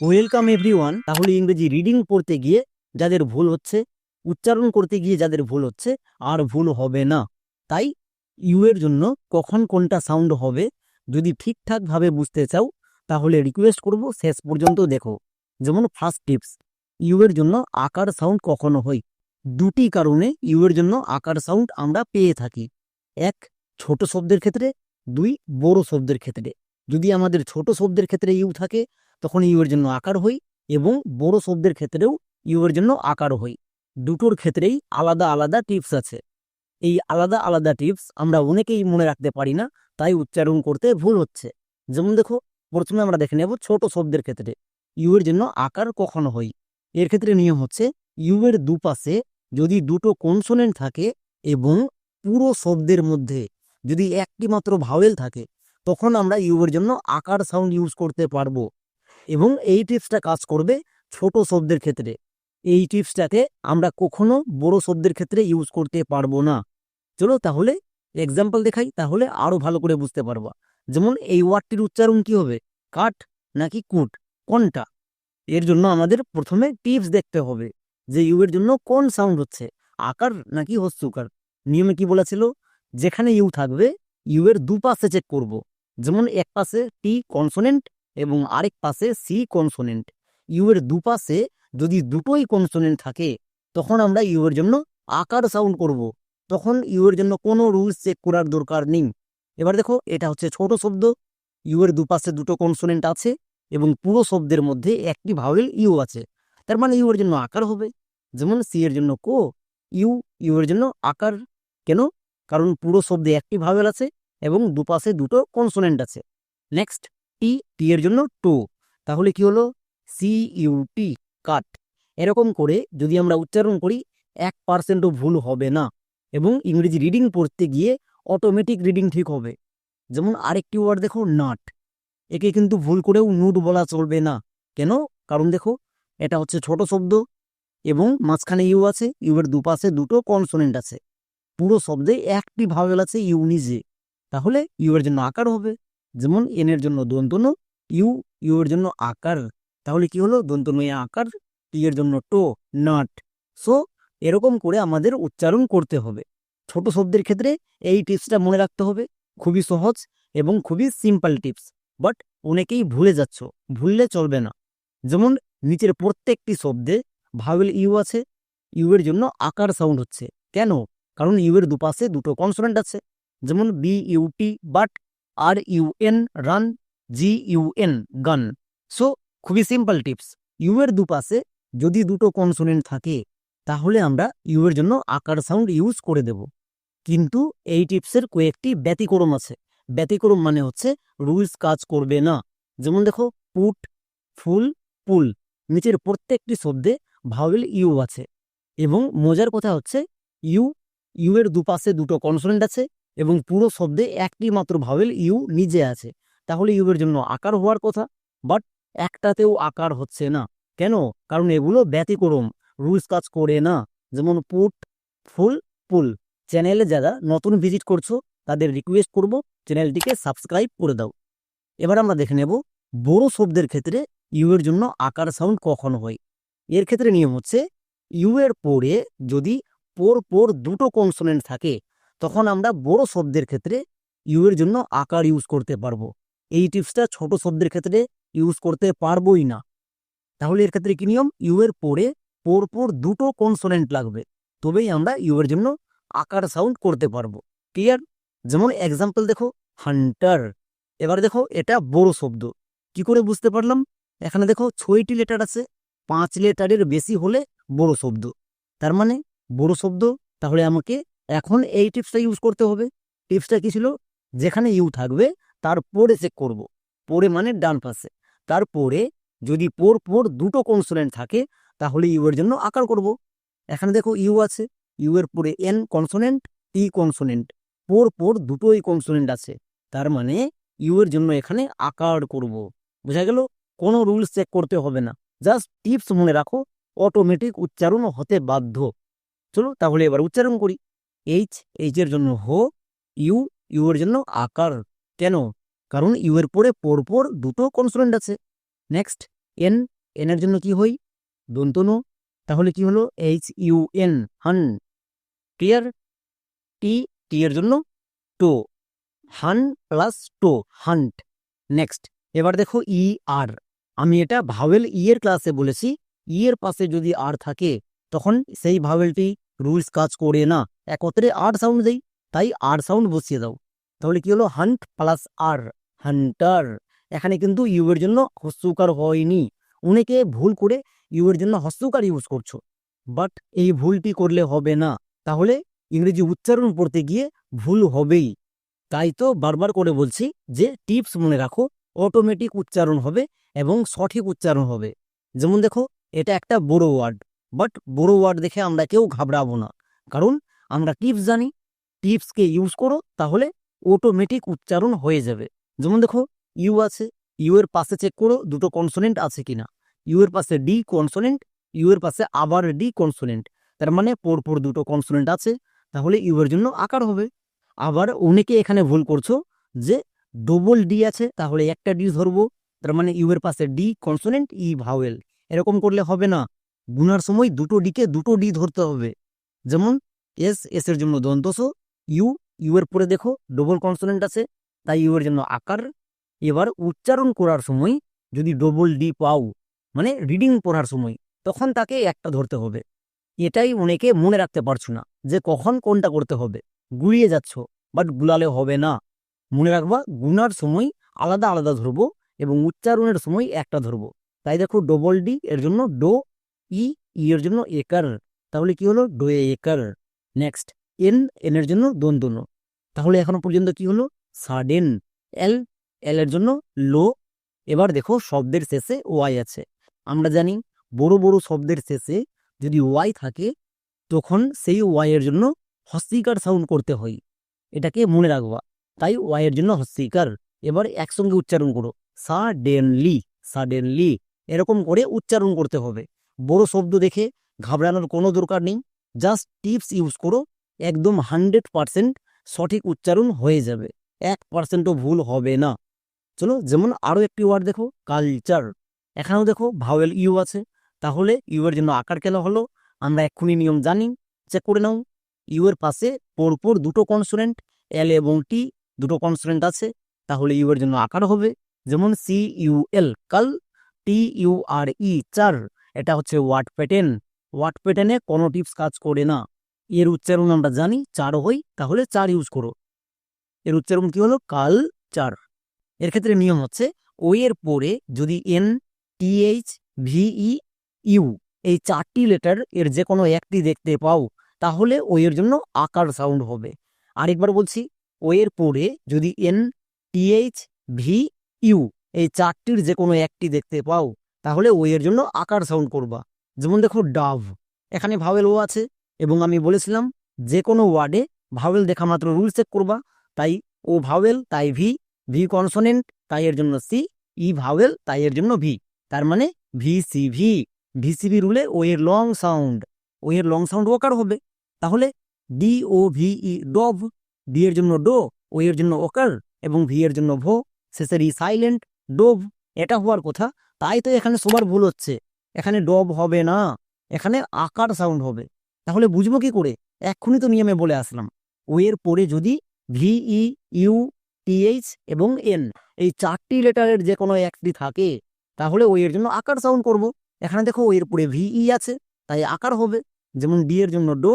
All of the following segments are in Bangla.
Welcome everyone. তাহলে ইংরেজি রিডিং পড়তে গিয়ে যাদের ভুল হচ্ছে, উচ্চারণ করতে গিয়ে যাদের ভুল হচ্ছে, আর ভুল হবে না। তাই ইউ এর জন্য কখন কোনটা সাউন্ড হবে যদি ঠিকঠাকভাবে বুঝতে চাও, তাহলে রিকোয়েস্ট করব শেষ পর্যন্ত দেখো। যেমন ফার্স্ট টিপস, ইউ এর জন্য আকার সাউন্ড কখনো হয়। দুটি কারণে ইউ এর জন্য আকার সাউন্ড আমরা পেয়ে থাকি। এক, ছোট শব্দের ক্ষেত্রে। দুই, বড় শব্দের ক্ষেত্রে। যদি আমাদের ছোট শব্দের ক্ষেত্রে ইউ থাকে, তখন ইউ এর জন্য আকার হই এবং বড় শব্দের ক্ষেত্রেও ইউ এর জন্য আকার হই। দুটোর ক্ষেত্রেই আলাদা আলাদা টিপস আছে। এই আলাদা আলাদা টিপস আমরা অনেকেই মনে রাখতে পারি না, তাই উচ্চারণ করতে ভুল হচ্ছে। যেমন দেখো, প্রথমে আমরা দেখে নেব ছোট শব্দের ক্ষেত্রে, ইউ এর জন্য আকার কখনো হই। এর ক্ষেত্রে নিয়ম হচ্ছে, ইউ এর দুপাশে যদি দুটো কনসোনেন্ট থাকে এবং পুরো শব্দের মধ্যে যদি একটি মাত্র ভাওয়েল থাকে তখন আমরা ইউ এর জন্য আকার সাউন্ড ইউজ করতে পারব। এবং এই টিপসটা কাজ করবে ছোট শব্দের ক্ষেত্রে। এই টিপসটাকে আমরা কখনো বড় শব্দের ক্ষেত্রে ইউজ করতে পারব না। চলো তাহলে এক্সাম্পল দেখাই, তাহলে আরও ভালো করে বুঝতে পারবা। যেমন এই ওয়ার্ডটির উচ্চারণ কি হবে? কাঠ নাকি কুট? কোনটা? এর জন্য আমাদের প্রথমে টিপস দেখতে হবে যে ইউ এর জন্য কোন সাউন্ড হচ্ছে। আকার নাকি হস্যকার নিয়মে কি বলেছিল? যেখানে ইউ থাকবে ইউ এর দুপাশে চেক করব। যেমন এক পাশে টি কনসোনেন্ট এবং আরেক পাশে সি কনসোনেন্ট ইউ এর দুপাশে যদি দুটোই কনসোনেন্ট থাকে, তখন আমরা ইউ এর জন্য আকার সাউন্ড করব। তখন ইউ এর জন্য কোনো রুলস চেক করার দরকার নেই। এবার দেখো, এটা হচ্ছে ছোট শব্দ। ইউ এর দুপাশে দুটো কনসোনেন্ট আছে এবং পুরো শব্দের মধ্যে একটি ভাওয়েল ইউ আছে। তার মানে ইউ এর জন্য আকার হবে। যেমন সি এর জন্য কো ইউ ইউ এর জন্য আকার। কেন? কারণ পুরো শব্দে একটি ভাওয়েল আছে। এবং দুপাশে দুটো কনসোনেন্ট আছে। নেক্সট টি টি এর জন্য টু তাহলে কি হলো? সি ইউ টি কাট এরকম করে যদি আমরা উচ্চারণ করি, এক পার্সেন্টও ভুল হবে না। এবং ইংরেজি রিডিং পড়তে গিয়ে অটোমেটিক রিডিং ঠিক হবে। যেমন আরেকটি ওয়ার্ড দেখো নাট একে কিন্তু ভুল করেও নুট বলা চলবে না। কেন? কারণ দেখো, এটা হচ্ছে ছোট শব্দ এবং মাঝখানে ইউ আছে ইউ এর দুপাশে দুটো কনসোনেন্ট আছে। পুরো শব্দে একটি ভাওয়েল আছে ইউ নিজে। তাহলে ইউ এর জন্য আকার হবে। যেমন এন এর জন্য দন্তনু ইউ ইউ এর জন্য আকার। তাহলে কি হলো? দন্তন আকার টি এর জন্য টো নাট সো এরকম করে আমাদের উচ্চারণ করতে হবে। ছোট শব্দের ক্ষেত্রে এই টিপসটা মনে রাখতে হবে। খুবই সহজ এবং খুবই সিম্পল টিপস বাট অনেকেই ভুলে যাচ্ছ। ভুললে চলবে না। যেমন নিচের প্রত্যেকটি শব্দে ভাওয়েল ইউ আছে। ইউ এর জন্য আকার সাউন্ড হচ্ছে। কেন? কারণ ইউ এর দুপাশে দুটো কনসোনেন্ট আছে। যেমন B U T but R U N run G U N gun so খুবই সিম্পল টিপস ইউ এর দুপাশে যদি দুটো কনসোনেন্ট থাকে, তাহলে আমরা ইউ এর জন্য আকার সাউন্ড ইউজ করে দেব। কিন্তু এই টিপসের কয়েকটি ব্যতিক্রম আছে। ব্যতিক্রম মানে হচ্ছে রুলস কাজ করবে না। যেমন দেখো পুট ফুল পুল নিচের প্রত্যেকটি শব্দে ভাওয়েল ইউ আছে। এবং মজার কথা হচ্ছে ইউ ইউ এর দুপাশে দুটো কনসোনেন্ট আছে। এবং পুরো শব্দে একটি মাত্র ভাওয়েল ইউ নিজে আছে। তাহলে ইউ এর জন্য আকার হওয়ার কথা বাট একটাতেও আকার হচ্ছে না। কেন? কারণ এগুলো ব্যতিক্রম, রুলস কাজ করে না। যেমন পুট ফুল পুল চ্যানেলে যারা নতুন ভিজিট করছ, তাদের রিকোয়েস্ট করব, চ্যানেলটিকে সাবস্ক্রাইব করে দাও। এবার আমরা দেখে নেব, বড় শব্দের ক্ষেত্রে ইউ এর জন্য আকার সাউন্ড কখন হয়? এর ক্ষেত্রে নিয়ম হচ্ছে ইউ এর পরে যদি পর পর দুটো কনসোনেন্ট থাকে তখন আমরা বড় শব্দের ক্ষেত্রে ইউ এর জন্য আকার ইউজ করতে পারব। এই টিপসটা ছোট শব্দের ক্ষেত্রে ইউজ করতে পারবোই না। তাহলে এর ক্ষেত্রে কি নিয়ম? ইউ এর পরে পর পর দুটো কনসোনেন্ট লাগবে। তবেই আমরা ইউ এর জন্য আকার সাউন্ড করতে পারব। ক্লিয়ার যেমন এক্সাম্পল দেখো হান্টার এবার দেখো এটা বড় শব্দ। কি করে বুঝতে পারলাম? এখানে দেখো ছয়টি লেটার আছে। পাঁচ লেটারের বেশি হলে বড় শব্দ। তার মানে বড় শব্দ, তাহলে আমাকে এখন এই টিপসটা ইউজ করতে হবে। টিপসটা কি ছিল? যেখানে ইউ থাকবে, তারপরে চেক করব। পরে মানে ডান পাশে তারপরে যদি পর পর দুটো কনসোনেন্ট থাকে, তাহলে ইউ এর জন্য আকার করব। এখানে দেখো ইউ আছে। ইউ এর পরে এন কনসোনেন্ট টি কনসোনেন্ট পর পর দুটোই কনসোনেন্ট আছে। তার মানে ইউ এর জন্য এখানে আকার করব। বোঝা গেল? কোনো রুলস চেক করতে হবে না। জাস্ট টিপস মনে রাখো অটোমেটিক উচ্চারণ হতে বাধ্য। চলো তাহলে এবার উচ্চারণ করি। এইচ এইচ এর জন্য হো ইউ ইউ এর জন্য আকার। কেন? কারণ ইউ এর পরে পর পর দুটো কনসোনেন্ট আছে। নেক্সট এন এনের জন্য কি হই? দন্তনু। তাহলে কি হলো? H U N hun. Clear T T এর জন্য টো। হান প্লাস টো, হান্ট। নেক্সট এবার দেখো ই আর আমি এটা ভাওয়েল ই এর ক্লাসে বলেছি। ই এর পাশে যদি আর থাকে, তখন সেই ভাওয়েলটি রুলস কাজ করে না। একত্রে আর সাউন্ড দেই, তাই আর সাউন্ড বসিয়ে দাও। তাহলে কি হলো? হান্ট প্লাস আর হান্টার এখানে কিন্তু ইউ এর জন্য হস্যকার হয়নি। অনেকে ভুল করে ইউ এর জন্য হস্যকার ইউজ করছ। বাট এই ভুলটি করলে হবে না। তাহলে ইংরেজি উচ্চারণ পড়তে গিয়ে ভুল হবেই। তাই তো বারবার করে বলছি যে টিপস মনে রাখো অটোমেটিক উচ্চারণ হবে এবং সঠিক উচ্চারণ হবে। যেমন দেখো, এটা একটা বড় ওয়ার্ড বাট বড় ওয়ার্ড দেখে আমরা কেউ ঘাবড়াবো না। কারণ আমরা টিপস জানি টিপসকে ইউজ করো, তাহলে অটোমেটিক উচ্চারণ হয়ে যাবে। যেমন দেখো ইউ আছে ইউ এর পাশে চেক করো, দুটো কনসোনেন্ট আছে কিনা। ইউ এর পাশে ডি কনসোনেন্ট ইউ এর পাশে আবার ডি কনসোনেন্ট তার মানে পরপর দুটো কনসোনেন্ট আছে, তাহলে ইউ এর জন্য আকার হবে। আবার অনেকে এখানে ভুল করছ, যে ডবল ডি আছে, তাহলে একটা ডি ধরবো, তার মানে ইউ এর পাশে ডি কনসোনেন্ট ই ভাওয়েল এরকম করলে হবে না। গুনার সময় দুটো ডিকে দুটো ডি ধরতে হবে। যেমন এস এস এর জন্য দন্তস ইউ ইউ এর পরে দেখো ডবল কনসোনেন্ট আছে, তাই ইউ এর জন্য আকার। এবার উচ্চারণ করার সময় যদি ডবল ডি পাও মানে রিডিং পড়ার সময়, তখন তাকে একটা ধরতে হবে। এটাই অনেকে মনে রাখতে পারছ না, যে কখন কোনটা করতে হবে। গুলিয়ে যাচ্ছ বাট গুলালে হবে না। মনে রাখবা, গুনার সময় আলাদা আলাদা ধরবো এবং উচ্চারণের সময় একটা ধরবো। তাই দেখো ডবল ডি এর জন্য ডো ই ই এর জন্য একার। তাহলে কি হলো? ডো একার। নেক্সট এন এন এর জন্য দন্তন তাহলে এখনও পর্যন্ত কি হলো? সাডেন এল এল এর জন্য লো এবার দেখো শব্দের শেষে ওয়াই আছে। আমরা জানি বড় বড় শব্দের শেষে যদি ওয়াই থাকে, তখন সেই ওয়াই এর জন্য হস্তিকার সাউন্ড করতে হয়। এটাকে মনে রাখবা। তাই ওয়াই এর জন্য হস্তিকার। এবার একসঙ্গে উচ্চারণ করো। সাডেনলি সাডেনলি এরকম করে উচ্চারণ করতে হবে। বড় শব্দ দেখে ঘাবড়ানোর কোনো দরকার নেই। জাস্ট টিপস ইউজ করো একদম হান্ড্রেড পারসেন্ট সঠিক উচ্চারণ হয়ে যাবে। এক পার্সেন্টও ভুল হবে না। চলো, যেমন আরও একটি ওয়ার্ড দেখো কালচার এখানেও দেখো ভাওয়েল ইউ আছে। তাহলে ইউ এর জন্য আকার কেন হলো, আমরা এক্ষুনি নিয়ম জানি চেক করে নাও। ইউ এর পাশে পরপর দুটো কনসোনেন্ট এল এবং টি দুটো কনসোনেন্ট আছে, তাহলে ইউ এর জন্য আকার হবে। যেমন সি ইউ এল কাল টি ইউ আর ই চার এটা হচ্ছে ওয়ার্ড প্যাটার্ন ওয়ার্ড প্যাটার্নে কোনো টিপস কাজ করে না। এর উচ্চারণ আমরা জানি, চার হই তাহলে চার ইউজ করো। এর উচ্চারণ কি হলো? কাল চার। এর ক্ষেত্রে নিয়ম হচ্ছে ও এর পরে যদি এন টিএইচ ভিই ইউ এই চারটি লেটার এর যে কোনো একটি দেখতে পাও, তাহলে ও এর জন্য আকার সাউন্ড হবে। আরেকবার বলছি ও এর পরে যদি এন টিএইচ ভি ইউ এই চারটির যে কোনো একটি দেখতে পাও, তাহলে ও এর জন্য আকার সাউন্ড করবা। যেমন দেখো ডাভ, এখানে ভাওয়েল ও আছে এবং আমি বলেছিলাম যে কোনো ওয়ার্ডে ভাওয়েল দেখা মাত্র রুল চেক করবা, তাই ও ভাওয়েল তাই ভি ভি কনসোনেন্ট তাই এর জন্য সি ই ভাওয়েল তাই এর জন্য ভি তার মানে ভি সি ভি ভিসিভি রুলে ও এর লং সাউন্ড ও এর লং সাউন্ড ওকার হবে? তাহলে D O V E dove D এর জন্য ডো ও এর জন্য ওকার এবং ভি এর জন্য ভো শেষের ই সাইলেন্ট ডোভ এটা হওয়ার কথা, তাই তো এখানে সবার ভুল হচ্ছে। এখানে ডব হবে না, এখানে আকার সাউন্ড হবে। তাহলে বুঝব কি করে? এক্ষুনি তো নিয়মে বলে আসলাম। ও এর পরে যদি V E U T H এবং এন এই চারটি লেটারের যে কোনো একটি থাকে, তাহলে ও এর জন্য আকার সাউন্ড করব। এখানে দেখো ও এর পরে ভিই আছে, তাই আকার হবে। যেমন ডি এর জন্য ডো,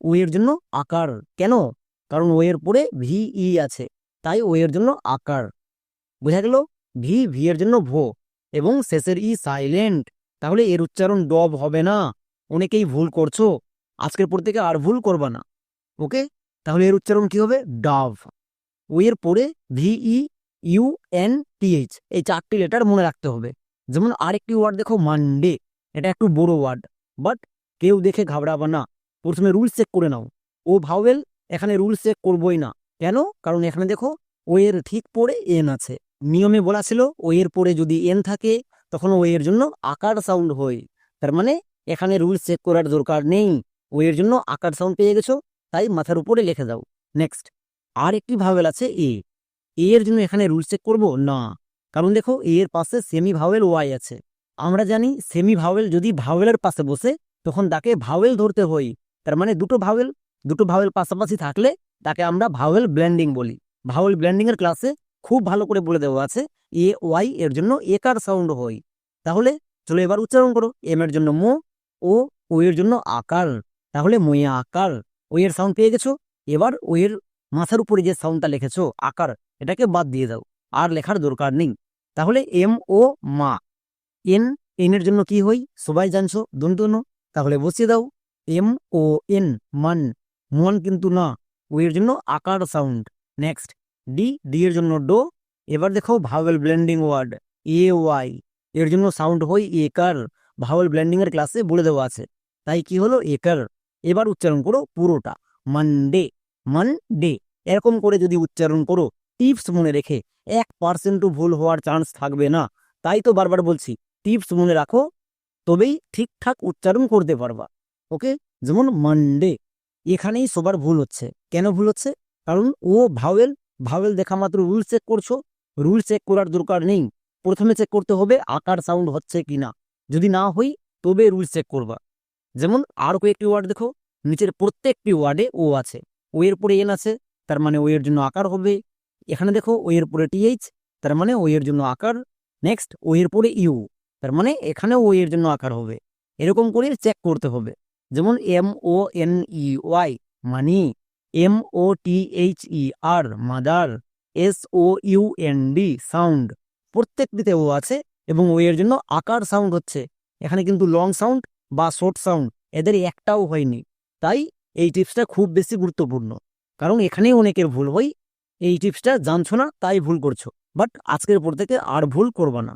ও এর জন্য আকার। কেন? কারণ ও এর পরে ভিই আছে, তাই ও এর জন্য আকার। বোঝা গেল? ভি ভি এর জন্য ভো এবং শেষের ই সাইলেন্ট তাহলে এর উচ্চারণ ডব হবে না। অনেকেই ভুল করছ। আজকের পর থেকে আর ভুল করবা না। ওকে? তাহলে এর উচ্চারণ কি হবে? ডাভ। ও এর পরে ভিই ইউ এন টিএইচ এই চারটি লেটার মনে রাখতে হবে। যেমন আরেকটি ওয়ার্ড দেখো, মানডে। এটা একটু বড় ওয়ার্ড। বাট কেউ দেখে ঘাবড়াবা না। প্রথমে রুলস চেক করে নাও। ও ভাওয়েল, এখানে রুলস চেক করবই না। কেন? কারণ এখানে দেখো, ও এর ঠিক পরে এন আছে। নিয়মে বলা ছিল, ও এর পরে যদি এন থাকে তখন ও এর জন্য আকার সাউন্ড হয়। তার মানে এখানে রুলস চেক করার দরকার নেই। ও এর জন্য আকার সাউন্ড পেয়ে গেছো, তাই মাথার উপরে লিখে দাও। নেক্সট আর একটি ভাওয়েল আছে এ এর জন্য এখানে রুলস চেক করব? না। কারণ দেখো এ এর পাশে সেমি ভাওয়েল ওয়াই আছে। আমরা জানি সেমি ভাওয়েল যদি ভাওয়েলের পাশে বসে, তখন তাকে ভাওয়েল ধরতে হয়। তার মানে দুটো ভাওয়েল দুটো ভাওয়েল পাশাপাশি থাকলে তাকে আমরা ভাওয়েল ব্ল্যান্ডিং বলি। ভাওয়েল ব্ল্যান্ডিং এর ক্লাসে খুব ভালো করে বলে দেওয়া আছে, এ, ওয়াই এর জন্য একার সাউন্ড হয়। তাহলে চলো এবার উচ্চারণ করো। এম এর জন্য মো, ও ও এর জন্য আকার। তাহলে ময়ে আকার। ও এর সাউন্ড পেয়ে গেছো। এবার ও এর মাথার উপরে যে সাউন্ডটা লিখেছো, আকার, এটাকে বাদ দিয়ে দাও। আর লেখার দরকার নেই। তাহলে এম, ও, মা, এন এন এর জন্য কি হই সবাই জানছো? দন্তন তাহলে বসিয়ে দাও। এম, ও, এন, মান। মন কিন্তু না। ও এর জন্য আকার সাউন্ড নেক্সট ডি ডি এর জন্য ডো। এবার দেখো ভাওয়েল ব্লেন্ডিং ওয়ার্ড এ ওয়াই এর জন্য সাউন্ড হই একার। ভাওয়েল ব্লেন্ডিং এর ক্লাসে বলে দেওয়া আছে। তাই কি হলো? একার। এবার উচ্চারণ করো পুরোটা। মানডে মানডে এরকম করে যদি উচ্চারণ করো টিপস মনে রেখে, এক পার্সেন্টও ভুল হওয়ার চান্স থাকবে না। তাই তো বারবার বলছি টিপস মনে রাখো, তবেই ঠিকঠাক উচ্চারণ করতে পারবা। ওকে যেমন মানডে এখানেই সবার ভুল হচ্ছে। কেন ভুল হচ্ছে? কারণ ও ভাওয়েল ভাওয়েল দেখা মাত্র রুল চেক করছ রুল চেক করার দরকার নেই। প্রথমে চেক করতে হবে আকার সাউন্ড হচ্ছে কিনা। যদি না হই তবে রুল চেক করবা। যেমন আর কয়েকটি ওয়ার্ড দেখো, নিচের প্রত্যেকটি ওয়ার্ডে ও আছে। ও এর পরে এন আছে, তার মানে ও এর জন্য আকার হবে। এখানে দেখো ও এর পরে টিএইচ তার মানে ও এর জন্য আকার। নেক্সট ও এর পরে ইউ তার মানে এখানে ও এর জন্য আকার হবে। এরকম করে চেক করতে হবে। যেমন M O N E Y money M O T H E R mother S O U N D sound প্রত্যেকটিতে O আছে এবং ও এর জন্য আকার সাউন্ড হচ্ছে। এখানে কিন্তু লং সাউন্ড বা শর্ট সাউন্ড এদের একটাও হয়নি। তাই এই টিপসটা খুব বেশি গুরুত্বপূর্ণ। কারণ এখানেই অনেকের ভুল হয়, এই টিপসটা জানছো না, তাই ভুল করছ। বাট আজকের পর থেকে আর ভুল করবা না।